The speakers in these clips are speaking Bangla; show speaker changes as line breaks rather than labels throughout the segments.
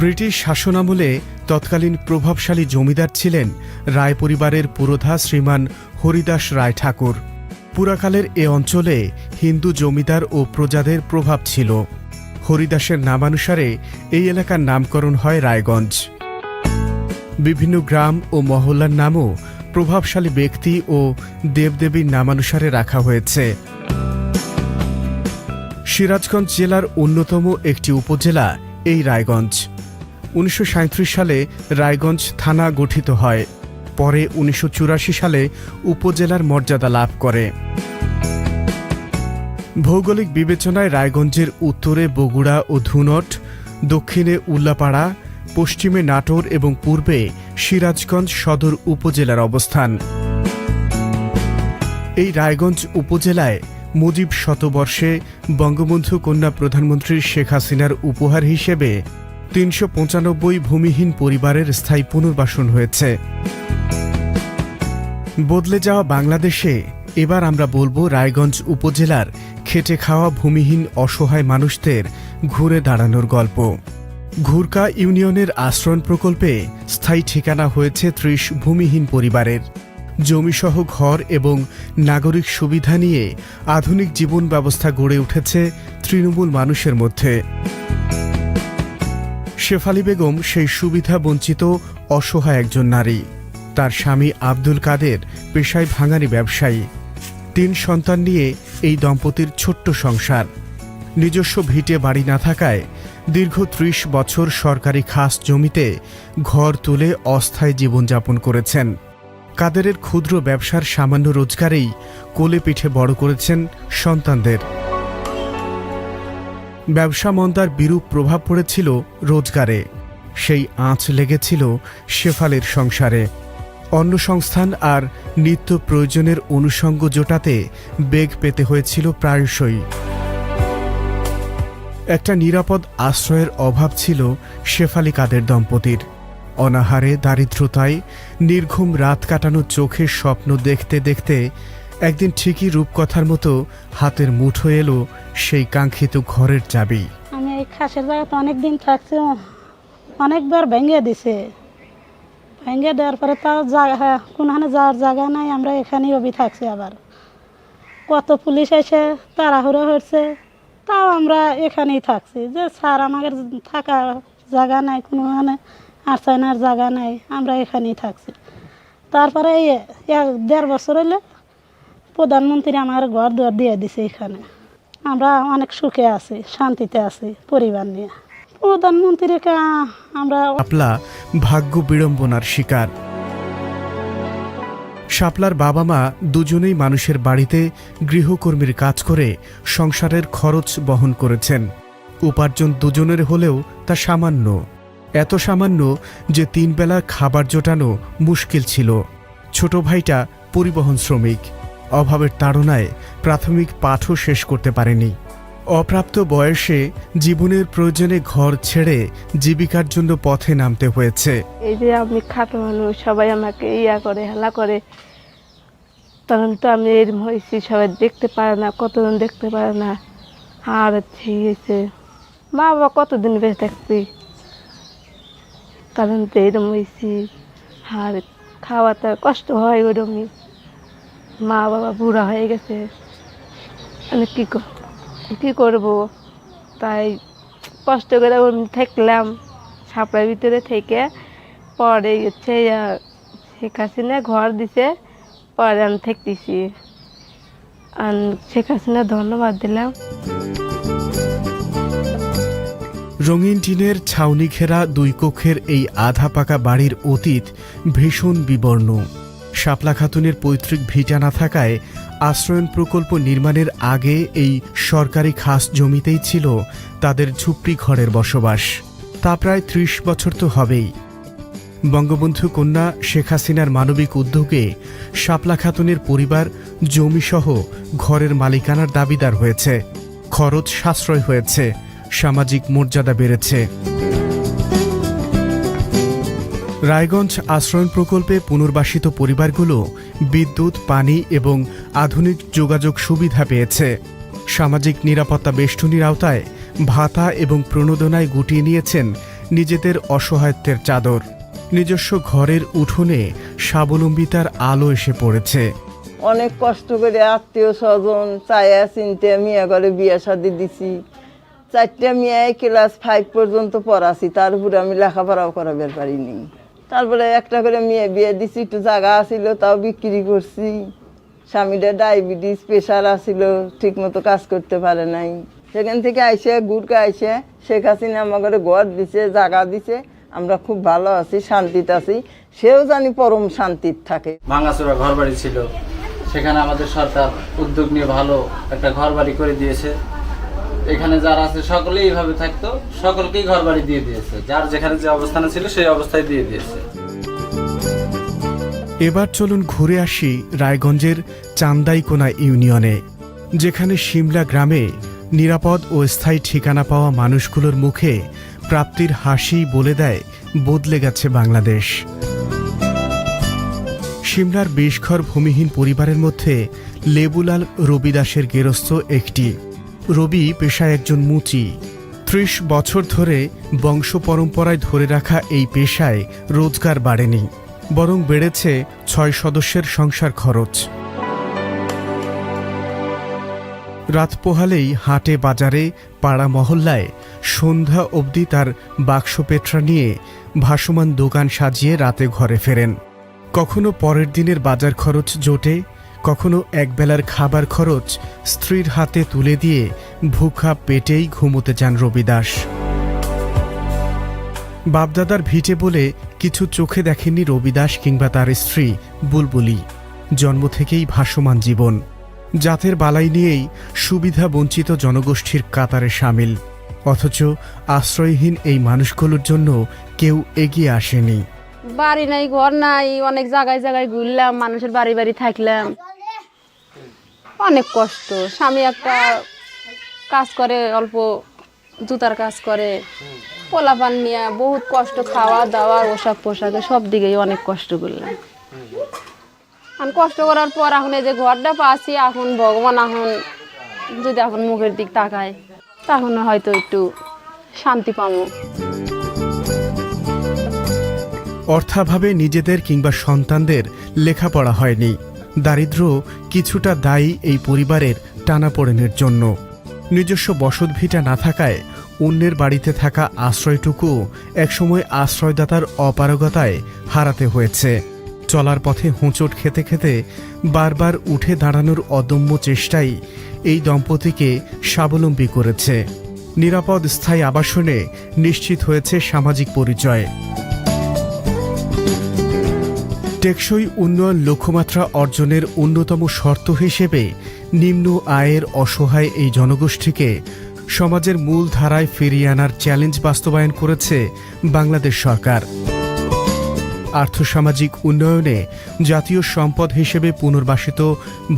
ব্রিটিশ শাসনামলে তৎকালীন প্রভাবশালী জমিদার ছিলেন রায় পরিবারের পুরোধা শ্রীমান হরিদাস রায় ঠাকুর। পুরাকালের এ অঞ্চলে হিন্দু জমিদার ও প্রজাদের প্রভাব ছিল। হরিদাসের নামানুসারে এই এলাকার নামকরণ হয় রায়গঞ্জ। বিভিন্ন গ্রাম ও মহল্লার নামও প্রভাবশালী ব্যক্তি ও দেবদেবীর নামানুসারে রাখা হয়েছে। সিরাজগঞ্জ জেলার অন্যতম একটি উপজেলা এই রায়গঞ্জ। উনিশশো সাঁইত্রিশ সালে রায়গঞ্জ থানা গঠিত হয়। পরে উনিশশো চুরাশি সালে উপজেলার মর্যাদা লাভ করে। ভৌগোলিক বিবেচনায় রায়গঞ্জের উত্তরে বগুড়া ও ধুনট, দক্ষিণে উল্লাপাড়া, পশ্চিমে নাটোর এবং পূর্বে সিরাজগঞ্জ সদর উপজেলার অবস্থান। এই রায়গঞ্জ উপজেলায় মুজিব শতবর্ষে বঙ্গবন্ধু কন্যা প্রধানমন্ত্রী শেখ হাসিনার উপহার হিসেবে তিনশো পঁচানব্বই ভূমিহীন পরিবারের স্থায়ী পুনর্বাসন হয়েছে। বদলে যাওয়া বাংলাদেশে এবার আমরা বলব রায়গঞ্জ উপজেলার খেটে খাওয়া ভূমিহীন অসহায় মানুষদের ঘুরে দাঁড়ানোর গল্প। ঘুরকা ইউনিয়নের আশ্রয়ণ প্রকল্পে স্থায়ী ঠিকানা হয়েছে ত্রিশ ভূমিহীন পরিবারের। জমিসহ ঘর এবং নাগরিক সুবিধা নিয়ে আধুনিক জীবন ব্যবস্থা গড়ে উঠেছে তৃণমূল মানুষের মধ্যে। শেফালি বেগম সেই সুবিধা বঞ্চিত, অসহায় একজন নারী। তার স্বামী আব্দুল কাদের পেশায় ভাঙারি ব্যবসায়ী। তিন সন্তান নিয়ে এই দম্পতির ছোট্ট সংসার। নিজস্ব ভিটে বাড়ি না থাকায় দীর্ঘ ত্রিশ বছর সরকারি খাস জমিতে ঘর তুলে অস্থায়ী জীবনযাপন করেছেন। কাদেরের ক্ষুদ্র ব্যবসার সামান্য রোজগারেই কোলে পিঠে বড় করেছেন সন্তানদের। ব্যবসা মন্দার বিরূপ প্রভাব পড়েছিল রোজগারে। সেই আঁচ লেগেছিল শেফালের সংসারে। অন্য সংস্থান আর নিত্য প্রয়োজনের অনুষঙ্গ জোটাতে বেগ পেতে হয়েছিল প্রায়শই। একটা নিরাপদ আশ্রয়ের অভাব ছিল শেফালি কাদের দম্পতির। অনাহারে, দারিদ্রতায়, নির্ঘুম রাত কাটানো চোখের স্বপ্ন দেখতে দেখতে একদিন ঠিকই রূপকথার মতো হাতের মুঠো এলো সেই কাঙ্ক্ষিত ঘরের চাবি।
আমি এই খাসের জায়গাতে অনেক দিন থাকছি অনেকবার ভেঙে দিছে। ভেঙে দেওয়ার পরে তাও জায়গা কোনখানে যাওয়ার জায়গা নাই, আমরা এখানেই অবি থাকছি আবার। কত পুলিশ এসে তাড়াহুড়ো হচ্ছে তাও আমরা এখানেই থাকছি। যে স্যার আমাদের থাকা জায়গা নাই, কোনোখানে আর্সাইনার জায়গা নাই, আমরা এখানেই থাকছি। তারপরে এই এক দেড় বছর হইলে প্রধানমন্ত্রী আমার ঘর দুয়ার দিয়ে দিছে এখানে। আমরা অনেক সুখে আছি শান্তিতে আছি পরিবার নিয়ে। প্রধানমন্ত্রীকে আহ, আমরা
আপলা ভাগ্য বিড়ম্বনার শিকার। শাপলার বাবা মা দুজনেই মানুষের বাড়িতে গৃহকর্মীর কাজ করে সংসারের খরচ বহন করেছেন। উপার্জন দুজনের হলেও তা সামান্য। এত সামান্য যে তিনবেলা খাবার জোটানো মুশকিল ছিল। ছোট ভাইটা পরিবহন শ্রমিক। অভাবের তাড়নায় প্রাথমিক পাঠও শেষ করতে পারেনি। অপ্রাপ্ত বয়সে জীবনের প্রয়োজনে ঘর ছেড়ে জীবিকার জন্য পথে নামতে হয়েছে।
এই যে আমি খাটো মানুষ, সবাই আমাকে ইয়া করে, হেলা করে। তখন তো আমি এরম হয়েছি, সবাই দেখতে পারে না, কতজন দেখতে পারে না। আর হয়েছে? মা বাবা কতদিন বেঁচে থাকছি কারণ তো এরম হয়েছি। আর খাওয়াতে কষ্ট হয় ওরমই। মা বাবা বুড়া হয়ে গেছে। আমি কী কী করব? তাই কষ্ট করে থাকলাম। ছাপড়ার ভিতরে থেকে পরে হচ্ছে শেখ হাসিনা ঘর দিছে, পরে আমি থাকতেছি। আর শেখ হাসিনা ধন্যবাদ দিলাম।
রঙিন টিনের ছাউনি ঘেরা দুই কক্ষের এই আধা পাকা বাড়ির অতীত ভীষণ বিবর্ণ। শাপলা খাতুনের পৈতৃক ভিটা না থাকায় আশ্রয়ন প্রকল্প নির্মাণের আগে এই সরকারি খাস জমিতেই ছিল তাদের ঝুপড়ি ঘরের বসবাস। তা প্রায় ত্রিশ বছর তো হবেই। বঙ্গবন্ধু কন্যা শেখ হাসিনার মানবিক উদ্যোগে শাপলা খাতুনের পরিবার জমিসহ ঘরের মালিকানার দাবিদার হয়েছে। খরচ সাশ্রয় হয়েছে। সামাজিক মর্যাদা বেড়েছে। রায়গঞ্জ আশ্রয়ণ প্রকল্পে পুনর্বাসিত পরিবারগুলো বিদ্যুৎ, পানি এবং আধুনিক যোগাযোগ সুবিধা পেয়েছে। সামাজিক নিরাপত্তা বেষ্টনীর আওতায় ভাতা এবং প্রণোদনায় গুটিয়ে নিয়েছেন নিজেদের অসহায়ত্বের চাদর। নিজস্ব ঘরের উঠোনে স্বাবলম্বিতার আলো এসে পড়েছে।
অনেক কষ্ট করে আত্মীয় স্বজন, চায়া, চিনতে, মিয়া করে বিয়ে শাদি দিছি। চারটা মেয়ে ক্লাস ফাইভ পর্যন্ত পড়াছি, তার উপরে আমি লেখাপড়াও করাবার পারিনি। তারপরে একটা করে মেয়ে বিয়ে দিছি, একটু জায়গা আছিল, তাও বিক্রি করছি। স্বামীটা ডায়াবেটিস প্রেশার আছিল ঠিক মতো কাজ করতে পারে নাই। সেখান থেকে আইসে গুড়কে আইসে, শেখ হাসিনা আমাকে ঘর দিছে, জায়গা দিছে, আমরা খুব ভালো আছি, শান্তিতে আছি। সেও জানি পরম শান্তির থাকে।
ভাঙাচোরা ঘর বাড়ি ছিল। সেখানে আমাদের সরকার উদ্যোগ নিয়ে ভালো একটা ঘর বাড়ি করে দিয়েছে। এখানে যারা আছে, সকলেই এইভাবে থাকতো। সকলকেই ঘর বাড়ি দিয়ে দিয়েছে। যার যেখানে যে অবস্থানে ছিল, সেই অবস্থায় দিয়ে দিয়েছে।
এবার চলুন ঘুরে আসি রায়গঞ্জের চান্দাইকোনা ইউনিয়নে, যেখানে সিমলা গ্রামে নিরাপদ ও স্থায়ী ঠিকানা পাওয়া মানুষগুলোর মুখে প্রাপ্তির হাসি বলে দেয় বদলে গেছে বাংলাদেশ। সিমলার বেশঘর ভূমিহীন পরিবারের মধ্যে লেবুলাল রবি দাসের গেরস্থ একটি রবি পেশায় একজন মুচি। ত্রিশ বছর ধরে বংশ পরম্পরায় ধরে রাখা এই পেশায় রোজগার বাড়েনি, বরং বেড়েছে ছয় সদস্যের সংসার খরচ। রাত পোহালেই হাটে, বাজারে, পাড়া মহল্লায় সন্ধ্যা অবধি তার বাক্স পেট্রা নিয়ে ভাসমান দোকান সাজিয়ে রাতে ঘরে ফেরেন। কখনো পরের দিনের বাজার খরচ জোটে কখনো একবেলার খাবার খরচ স্ত্রীর হাতে তুলে দিয়ে ভুখা পেটেই ঘুমোতে যান রবিদাস। বাপদাদার ভিটে বলে কিছু চোখে দেখেননি রবিদাস কিংবা তার স্ত্রী বুলবুলি। জন্ম থেকেই ভাসমান জীবন। জাতের বালাই নিয়েই সুবিধা বঞ্চিত জনগোষ্ঠীর কাতারে সামিল। অথচ আশ্রয়হীন এই মানুষগুলোর জন্য কেউ এগিয়ে আসেনি।
বাড়ি নাই, ঘর নাই, অনেক জায়গায় জায়গায় ঘুরলাম, মানুষের বাড়ি বাড়ি থাকলাম। অনেক কষ্ট। স্বামী একটা কাজ করে, অল্প জুতার কাজ করে। পোলাপান নিয়ে বহুত কষ্ট, খাওয়া দাওয়া, ওসব পোশাকে সব দিকেই অনেক কষ্ট করলাম। এখন কষ্ট করার পর এখন এই যে ঘরটা পাচ্ছি, এখন ভগবান এখন যদি এখন মুখের দিক তাকায়, তখন হয়তো একটু শান্তি পাবো।
অর্থাভাবে নিজেদের কিংবা সন্তানদের লেখাপড়া হয়নি। দারিদ্র্য কিছুটা দায়ী এই পরিবারের টানাপোড়েনের জন্য। নিজস্ব বসতভিটা না থাকায় অন্যের বাড়িতে থাকা আশ্রয়টুকু একসময় আশ্রয়দাতার অপারগতায় হারাতে হয়েছে। চলার পথে হোঁচট খেতে খেতে বারবার উঠে দাঁড়ানোর অদম্য চেষ্টাই এই দম্পতিকে স্বাবলম্বী করেছে। নিরাপদ স্থায়ী আবাসনে নিশ্চিত হয়েছে সামাজিক পরিচয়। টেকসই উন্নয়ন লক্ষ্যমাত্রা অর্জনের অন্যতম শর্ত হিসেবে নিম্ন আয়ের অসহায় এই জনগোষ্ঠীকে সমাজের মূল ধারায় ফিরিয়ে আনার চ্যালেঞ্জ বাস্তবায়ন করেছে বাংলাদেশ সরকার। আর্থসামাজিক উন্নয়নে জাতীয় সম্পদ হিসেবে পুনর্বাসিত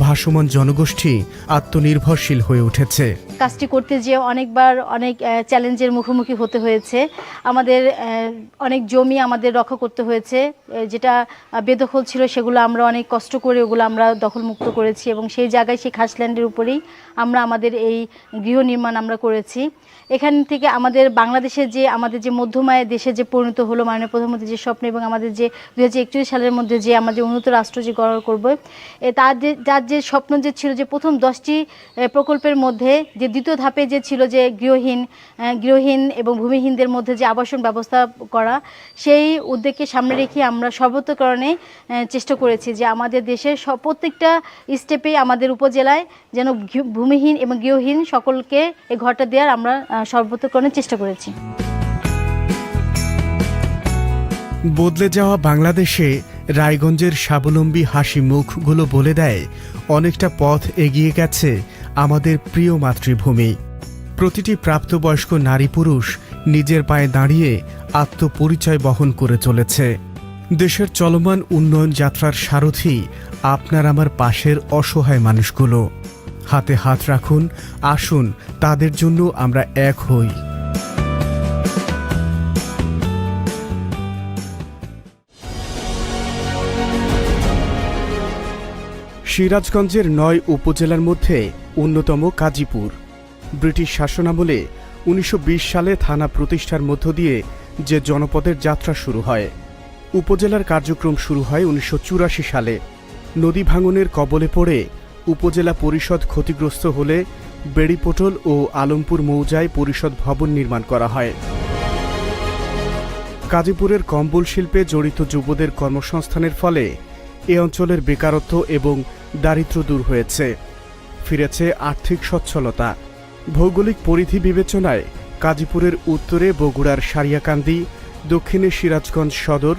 ভাসমান জনগোষ্ঠী আত্মনির্ভরশীল হয়ে উঠেছে।
কাজটি করতে যেয়ে অনেকবার অনেক চ্যালেঞ্জের মুখোমুখি হতে হয়েছে। আমাদের অনেক জমি আমাদের রক্ষা করতে হয়েছে যেটা বেদখল ছিল সেগুলো আমরা অনেক কষ্ট করে ওগুলো আমরা দখলমুক্ত করেছি এবং সেই জায়গায় সেই খাসল্যান্ডের উপরেই আমরা আমাদের এই গৃহ নির্মাণ আমরা করেছি। এখান থেকে আমাদের বাংলাদেশের যে আমাদের যে মধ্যমায় দেশে যে পরিণত হলো মাননীয় প্রধানমন্ত্রী যে স্বপ্ন এবং আমাদের যে দু হাজার একচল্লিশ সালের মধ্যে যে আমাদের উন্নত রাষ্ট্র যে গড় করব তার যে যার যে স্বপ্ন যে ছিল যে প্রথম দশটি প্রকল্পের মধ্যে যে দ্বিতীয় ধাপে যে ছিল যে গৃহহীন গৃহহীন এবং ভূমিহীনদের মধ্যে যে আবাসন ব্যবস্থা করা সেই উদ্যোগকে সামনে রেখে আমরা সর্বত্রকরণে আহ, চেষ্টা করেছি যে আমাদের দেশের প্রত্যেকটা স্টেপে আমাদের উপজেলায় যেন ভূমিহীন এবং গৃহহীন সকলকে এই ঘরটা দেওয়ার আমরা আহ, সর্বত্রকরণে চেষ্টা করেছি।
বদলে যাওয়া বাংলাদেশে রায়গঞ্জের স্বাবলম্বী হাসি মুখগুলো বলে দেয় অনেকটা পথ এগিয়ে গেছে আমাদের প্রিয় মাতৃভূমি। প্রতিটি প্রাপ্তবয়স্ক নারী পুরুষ নিজের পায়ে দাঁড়িয়ে আত্মপরিচয় বহন করে চলেছে। দেশের চলমান উন্নয়ন যাত্রার সারথি আপনার আমার পাশের অসহায় মানুষগুলো। হাতে হাত রাখুন, আসুন, তাদের জন্য আমরা এক হই। সিরাজগঞ্জের নয় উপজেলার মধ্যে অন্যতম কাজীপুর। ব্রিটিশ শাসনামলে উনিশশো বিশ সালে থানা প্রতিষ্ঠার মধ্য দিয়ে যে জনপদের যাত্রা শুরু হয়, উপজেলার কার্যক্রম শুরু হয় উনিশশো চুরাশি সালে। নদী ভাঙনের কবলে পড়ে উপজেলা পরিষদ ক্ষতিগ্রস্ত হলে বেড়িপোটল ও আলমপুর মৌজায় পরিষদ ভবন নির্মাণ করা হয়। গাজীপুরের কম্বল শিল্পে জড়িত যুবদের কর্মসংস্থানের ফলে এ অঞ্চলের বেকারত্ব এবং দারিদ্র্য দূর হয়েছে। ফিরেছে আর্থিক সচ্ছলতা। ভৌগোলিক পরিধি বিবেচনায় গাজীপুরের উত্তরে বগুড়ার সারিয়াকান্দি, দক্ষিণে সিরাজগঞ্জ সদর,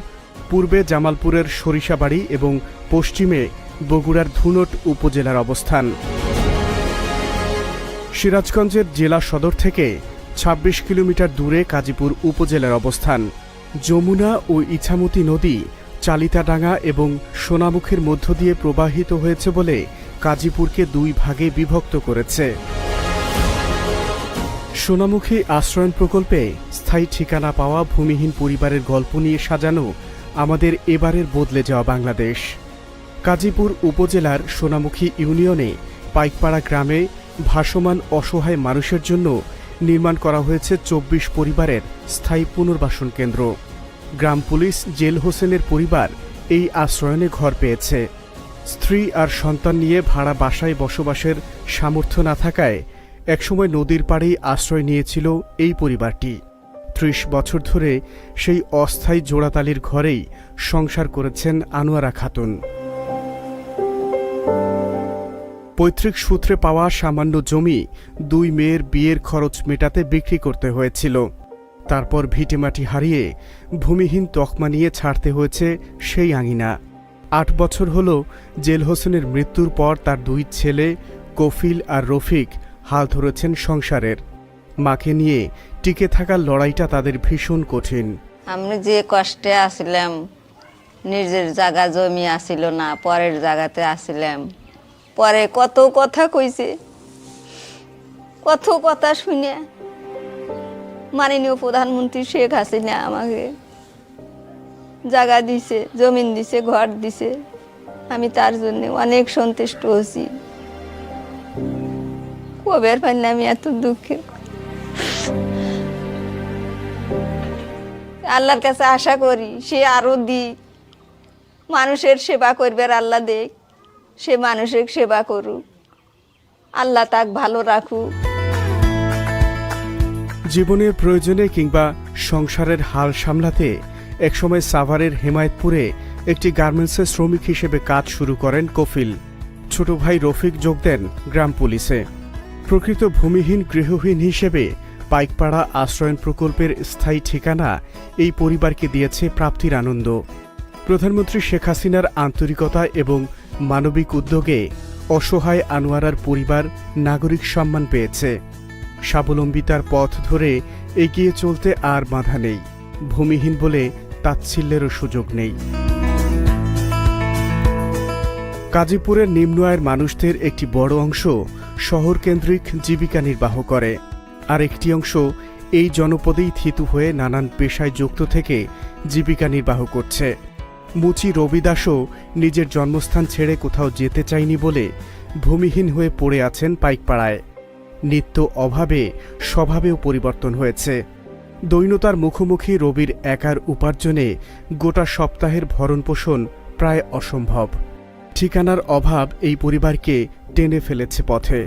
পূর্বে জামালপুরের সরিষাবাড়ি এবং পশ্চিমে বগুড়ার ধুনট উপজেলার অবস্থান। সিরাজগঞ্জের জেলা সদর থেকে ২৬ কিলোমিটার দূরে কাজীপুর উপজেলার অবস্থান। যমুনা ও ইছামতি নদী, চালিতাডাঙ্গা এবং সোনামুখীর মধ্য দিয়ে প্রবাহিত হয়েছে বলে কাজীপুরকে দুই ভাগে বিভক্ত করেছে। সোনামুখী আশ্রয়ণ প্রকল্পে স্থায়ী ঠিকানা পাওয়া ভূমিহীন পরিবারের গল্প নিয়ে সাজানো আমাদের এবারের বদলে যাওয়া বাংলাদেশ। কাজীপুর উপজেলার সোনামুখী ইউনিয়নে পাইকপাড়া গ্রামে ভাসমান অসহায় মানুষের জন্য নির্মাণ করা হয়েছে চব্বিশ পরিবারের স্থায়ী পুনর্বাসন কেন্দ্র। গ্রাম পুলিশ, জেল হোসেনের পরিবার এই আশ্রয়নে ঘর পেয়েছে। স্ত্রী আর সন্তান নিয়ে ভাড়া বাসায় বসবাসের সামর্থ্য না থাকায় একসময় নদীর পাড়েই আশ্রয় নিয়েছিল এই পরিবারটি। ত্রিশ বছর ধরে সেই অস্থায়ী জোড়াতালির ঘরেই সংসার করেছেন আনোয়ারা খাতুন। পৈতৃক সূত্রে পাওয়া সামান্য জমি দুই মেয়ের বিয়ের খরচ মেটাতে বিক্রি করতে হয়েছিল। তারপর ভিটেমাটি হারিয়ে ভূমিহীন তকমা নিয়ে ছাড়তে হয়েছে সেই আঙিনা। আট বছর হল জেল হোসেনের মৃত্যুর পর তার দুই ছেলে, কফিল আর রফিক, হাল ধরেছেন সংসারের। মাকে নিয়ে টিকে থাকার লড়াইটা তাদের ভীষণ কঠিন।
আমি যে কষ্টে আসিলাম নিজের জায়গা জমি আসিল না, পরের জায়গাতে আসিলাম। পরে কত কথা কইছে, কত কথা শুনে। মাননীয় প্রধানমন্ত্রী শেখ হাসিনা আমাকে জায়গা দিছে, জমিন দিছে, ঘর দিছে। আমি তার জন্য অনেক সন্তুষ্ট হয়েছি। কবের পাইনি আমি এত দুঃখের আল্লাহর কাছে আশা করি সে আরও দিক। মানুষের সেবা করবে আল্লাহ দেখ, সে মানুষের সেবা করুক। আল্লাহ তাক ভালো রাখুক।
জীবনের প্রয়োজনে কিংবা সংসারের হাল সামলাতে একসময় সাভারের হেমায়তপুরে একটি গার্মেন্টসের শ্রমিক হিসেবে কাজ শুরু করেন কফিল। ছোট ভাই রফিক যোগ দেন গ্রাম পুলিশে। প্রকৃত ভূমিহীন গৃহহীন হিসেবে পাইকপাড়া আশ্রয়ন প্রকল্পের স্থায়ী ঠিকানা এই পরিবারকে দিয়েছে প্রাপ্তির আনন্দ। প্রধানমন্ত্রী শেখ হাসিনার আন্তরিকতা এবং মানবিক উদ্যোগে অসহায় আনোয়ারার পরিবার নাগরিক সম্মান পেয়েছে। স্বাবলম্বিতার পথ ধরে এগিয়ে চলতে আর বাধা নেই। ভূমিহীন বলে তাচ্ছিল্যেরও সুযোগ নেই। কাজীপুরের নিম্ন আয়ের মানুষদের একটি বড় অংশ শহর কেন্দ্রিক জীবিকা নির্বাহ করে। আর একটি অংশ এই জনপদেই থিতু হয়ে নানান পেশায় যুক্ত থেকে জীবিকা নির্বাহ করছে। মুচি রবিদাসও নিজের জন্মস্থান ছেড়ে কোথাও যেতে চায়নি বলে ভূমিহীন হয়ে পড়ে আছেন পাইকপাড়ায়। নিত্য অভাবে, স্বভাবেও পরিবর্তন হয়েছে। দৈনতার মুখোমুখি রবির একার উপার্জনে গোটা সপ্তাহের ভরণপোষণ প্রায় অসম্ভব। ঠিকানার অভাব এই পরিবারকে টেনে ফেলেছে পথে।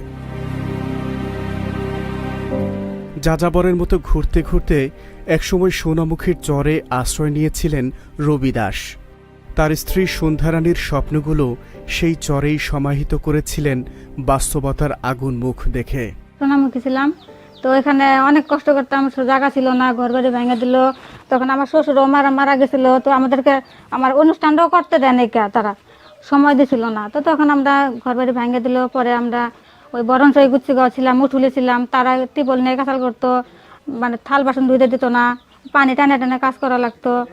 যাযাবরের মতো ঘুরতে ঘুরতে একসময় সোনামুখীর চরে আশ্রয় নিয়েছিলেন রবি দাস তার স্ত্রী সন্ধ্যারানীর স্বপ্নগুলো সেই চরেই সমাহিত করেছিলেন বাস্তবতার আগুন মুখ দেখে।
সোনামুখী ছিলাম। তো এখানে অনেক কষ্ট করতাম জায়গা ছিল না ঘর বাড়ি ভেঙে দিল। তখন আমার শ্বশুর মারা মারা গেছিল। তো আমাদেরকে আমার অনুষ্ঠানটাও করতে দেয় কে তারা। সময় দিছিল না। তো তখন আমরা ঘর বাড়ি ভেঙে দিল। পরে আমরা ওই বরণ সই গুচ্ছি ছিলাম, উঠুলে ছিলাম। তারা টিপল নিয়ে কাঁচাল করতো। মানে থাল বাসন ধুইতে দিত না। পানি টানে টানে কাজ করা লাগতো।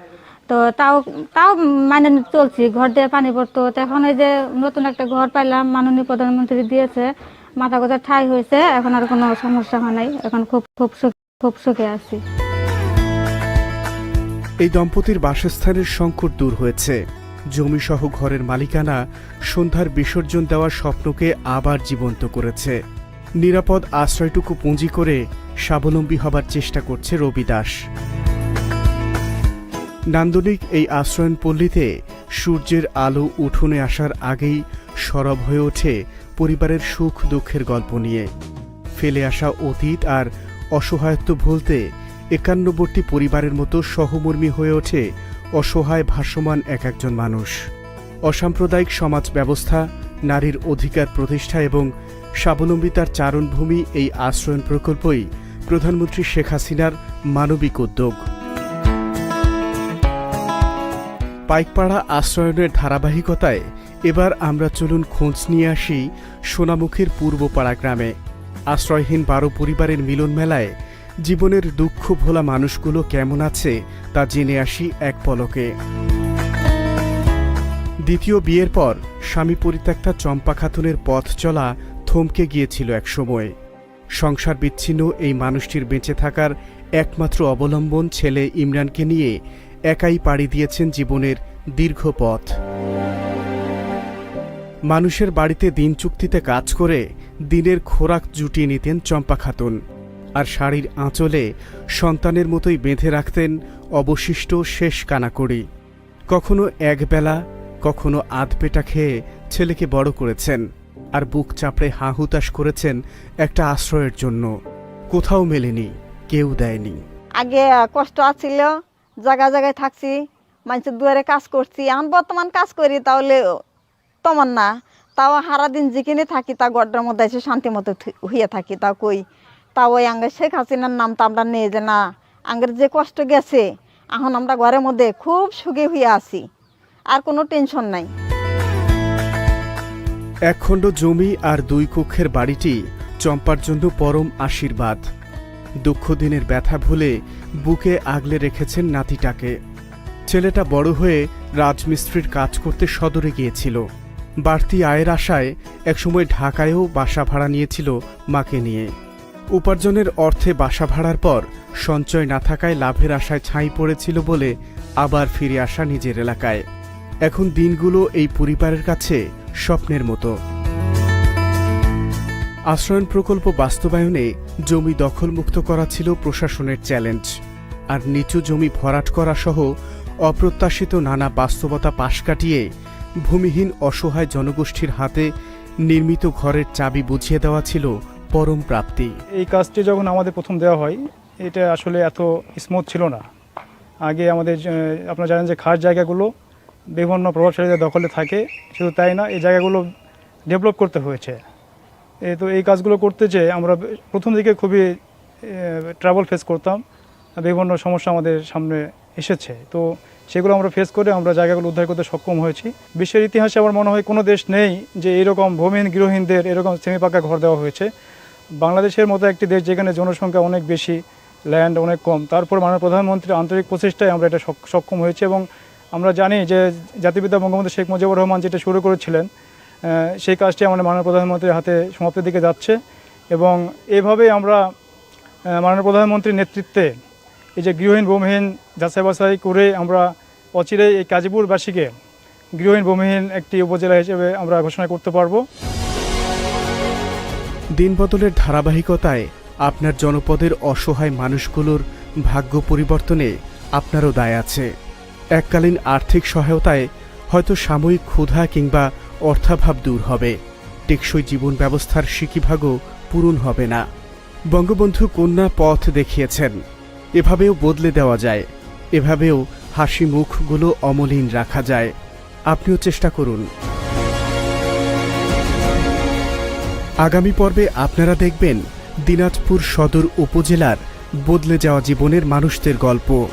তো তাও তাও মানে চলছি, ঘর দিয়ে পানি পড়তো। এখন এই যে নতুন একটা ঘর পাইলাম, মাননীয় প্রধানমন্ত্রী দিয়েছে, মাথা গোজা ঠাই হয়েছে, এখন আর কোনো সমস্যা হয় নাই। এখন খুব খুব খুব সুখে আছি।
এই দম্পতির বাসস্থানের সংকট দূর হয়েছে। জমিসহ ঘরের মালিকানা সন্ধ্যার বিসর্জন দেওয়ার স্বপ্নকে আবার জীবন্ত করেছে। নিরাপদ আশ্রয়টুকু পুঁজি করে স্বাবলম্বী হবার চেষ্টা করছে রবি দাস নান্দনিক এই আশ্রয়ন পল্লীতে সূর্যের আলো উঠোনে আসার আগেই সরব হয়ে ওঠে পরিবারের সুখ দুঃখের গল্প নিয়ে। ফেলে আসা অতীত আর অসহায়ত্ব ভুলতে একান্নবর্তী পরিবারের মতো সহমর্মী হয়ে ওঠে অসহায় ভাসমান এক একজন মানুষ। অসাম্প্রদায়িক সমাজ ব্যবস্থা, নারীর অধিকার প্রতিষ্ঠা এবং স্বাবলম্বিতার চারণভূমি এই আশ্রয়ন প্রকল্পই প্রধানমন্ত্রী শেখ হাসিনার মানবিক উদ্যোগ। পাইকপাড়া আশ্রয়নের ধারাবাহিকতায় এবার আমরা চলুন খোঁজ নিয়ে আসি সোনামুখীর পূর্বপাড়া গ্রামে। আশ্রয়হীন বারো পরিবারের মিলন মেলায় জীবনের দুঃখ ভোলা মানুষগুলো কেমন আছে তা জেনে আসি এক পলকে। দ্বিতীয় বিয়ের পর স্বামী পরিত্যক্তা চম্পা খাতুনের পথ চলা থমকে গিয়েছিল এক সময়। সংসার বিচ্ছিন্ন এই মানুষটির বেঁচে থাকার একমাত্র অবলম্বন ছেলে ইমরানকে নিয়ে একাই পাড়ি দিয়েছেন জীবনের দীর্ঘ পথ। মানুষের বাড়িতে দিন চুক্তিতে কাজ করে দিনের খোরাক জুটিয়ে নিতেন চম্পা খাতুন আর শাড়ির আঁচলে সন্তানের মতোই বেঁধে রাখতেন অবশিষ্ট শেষ কানাকড়ি। কখনো একবেলা কখনো আধপেটা খেয়ে ছেলেকে বড় করেছেন আর বুক চাপড়ে হাহুতাশ করেছেন একটা আশ্রয়ের জন্য। কোথাও মেলেনি, কেউ দেয়নি।
আগে কষ্ট আছিল জায়গা জায়গায় থাকছি, মানুষের দুয়ারে কাজ করছি। এখন বর্তমান কাজ করি, তাহলে তেমন না। তাও সারাদিন যেখানে থাকি, তা গড্ডার মধ্যে এসে শান্তি মতো হইয়া থাকি। তা কই? তাও ওই আঙ্গের শেখ হাসিনার নাম তো আমরা নেই যে না, আঙ্গের যে কষ্ট গেছে, এখন আমরা ঘরের মধ্যে খুব সুখী হইয়া আছি। আর কোনো টেনশন নাই।
একখণ্ড জমি আর দুই কক্ষের বাড়িটি চম্পার জন্য পরম আশীর্বাদ। দুঃখ দিনের ব্যথা ভুলে বুকে আগলে রেখেছেন নাতিটাকে। ছেলেটা বড় হয়ে রাজমিস্ত্রির কাজ করতে সদরে গিয়েছিল। বাড়তি আয়ের আশায় একসময় ঢাকায়ও বাসা ভাড়া নিয়েছিল মাকে নিয়ে। উপার্জনের অর্থে বাসা ভাড়ার পর সঞ্চয় না থাকায় লাভের আশায় ছাই পড়েছিল বলে আবার ফিরে আসা নিজের এলাকায়। এখন দিনগুলো এই পরিবারের কাছে স্বপ্নের মতো। আশ্রয়ন প্রকল্প বাস্তবায়নে জমি দখলমুক্ত করা ছিল প্রশাসনের চ্যালেঞ্জ। আর নিচু জমি ভরাট করা সহ অপ্রত্যাশিত নানা বাস্তবতা পাশ কাটিয়ে ভূমিহীন অসহায় জনগোষ্ঠীর হাতে নির্মিত ঘরের চাবি বুঝিয়ে দেওয়া ছিল পরম প্রাপ্তি।
এই কাজটি যখন আমাদের প্রথম দেওয়া হয়, এটা আসলে এত স্মুথ ছিল না। আগে আমাদের আপনারা জানেন যে খাস জায়গাগুলো বিভিন্ন প্রভাবশালীদের দখলে থাকে, শুধু তাই না, এই জায়গাগুলো ডেভেলপ করতে হয়েছে। তো এই কাজগুলো করতে চেয়ে আমরা প্রথম দিকে খুবই ট্রাভেল ফেস করতাম। বিভিন্ন সমস্যা আমাদের সামনে এসেছে। তো সেগুলো আমরা ফেস করে আমরা জায়গাগুলো উদ্ধার করতে সক্ষম হয়েছি। বিশ্বের ইতিহাসে আমার মনে হয় কোনো দেশ নেই যে এরকম ভূমিহীন গৃহহীনদের এরকম সেমি পাকা ঘর দেওয়া হয়েছে। বাংলাদেশের মতো একটি দেশ যেখানে জনসংখ্যা অনেক বেশি ল্যান্ড অনেক কম, তারপর মাননীয় প্রধানমন্ত্রীর আন্তরিক প্রচেষ্টায় আমরা এটা সক্ষম হয়েছি এবং আমরা জানি যে জাতিপিতা বঙ্গবন্ধু শেখ মুজিবুর রহমান যেটা শুরু করেছিলেন সেই কাজটি আমাদের মাননীয় প্রধানমন্ত্রীর হাতে সমাপ্তির দিকে যাচ্ছে এবং এভাবেই আমরা মাননীয় প্রধানমন্ত্রীর নেতৃত্বে এই যে গৃহহীন ভূমিহীন যাচাই বাছাই করে আমরা অচিরেই এই কাজীপুরবাসীকে গৃহহীন ভূমিহীন একটি উপজেলা হিসেবে আমরা ঘোষণা করতে পারব।
দিনবদলের ধারাবাহিকতায় আপনার জনপদের অসহায় মানুষগুলোর ভাগ্য পরিবর্তনে আপনারও দায় আছে। এককালীন আর্থিক সহায়তায় হয়তো সাময়িক ক্ষুধা কিংবা অর্থাভাব দূর হবে। টেকসই জীবন ব্যবস্থার সিকিভাগও পূরণ হবে না। বঙ্গবন্ধু কন্যা পথ দেখিয়েছেন। এভাবেও বদলে দেওয়া যায়। এভাবেও হাসি মুখগুলো অমলিন রাখা যায়। আপনিও চেষ্টা করুন। আগামী পর্বে আপনারা দেখবেন দিনাজপুর সদর উপজেলার বদলে যাওয়া জীবনের মানুষদের গল্প।